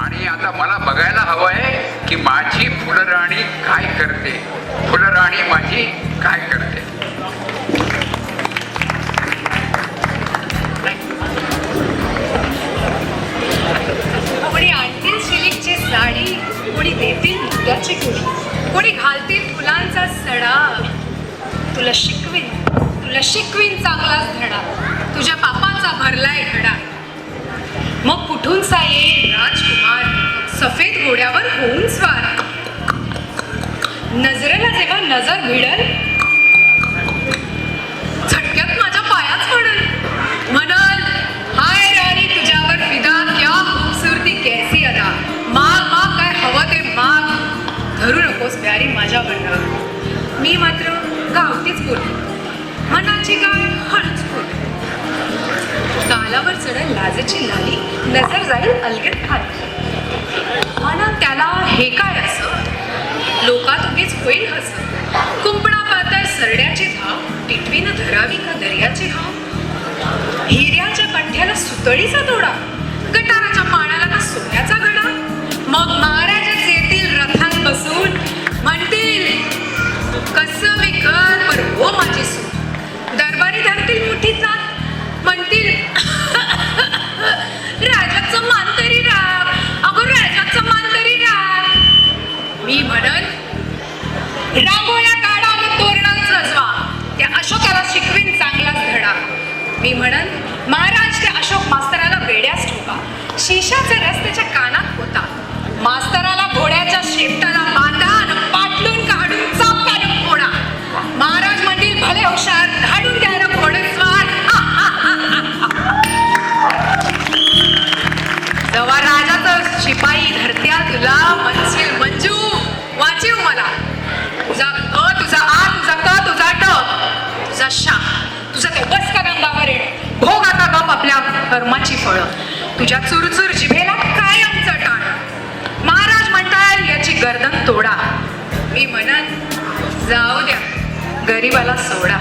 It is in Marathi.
आणि आता मला बघायला हवंय की माझी फुलराणी काय करते? फुलराणी माझी काय करते? कोणी साडी? कोणी देतील मुद्द्याची गुढी कोणी घालतील फुलांचा सडा? तुला शिकवीन. तुला शिकवीन चांगलाच धडा. सफेद घोड्यावर होऊन स्वार. नजरेला जेव्हा नजर भिडल झटक्यात माझ्या पायाच पडल. म्हणाल हाय राणी तुझ्यावर फिदा क्या खूबसूरती कैसी अदा. माग माग काय हवं ते माग. धरू नकोस प्यारी माझ्या म्हणणं मी मात्र गावतीच बोलली मनाची गाय हळूच बोलली गालावर चढल लाजेची लाली नजर जाईल अलगेत खाली. हे काय असं? लोकात उगीच होईल हस कुंपणा पातळ सरड्याची धाव टिटवीनं धरावी का दर्याची हाव? हिऱ्याच्या कंठ्याला सुतळीचा तोडा गटाराच्या पाण्याला का सोन्याचा गडा मग महाराजच येतील रथात बसून म्हणतील कस मी कर पर हो माझी सून? दरबारी धरतील मुठी चाल म्हणतील महाराज त्या अशोक मास्तराला वेड्याच ठोका शिशाचा रस त्याच्या कानात होता कर्माची फळं. तुझ्या चुरचुर जिभेला कायम चटाण महाराज म्हणतात याची गर्दन तोडा. मी म्हणन जाऊ द्या गरीबाला सोडा.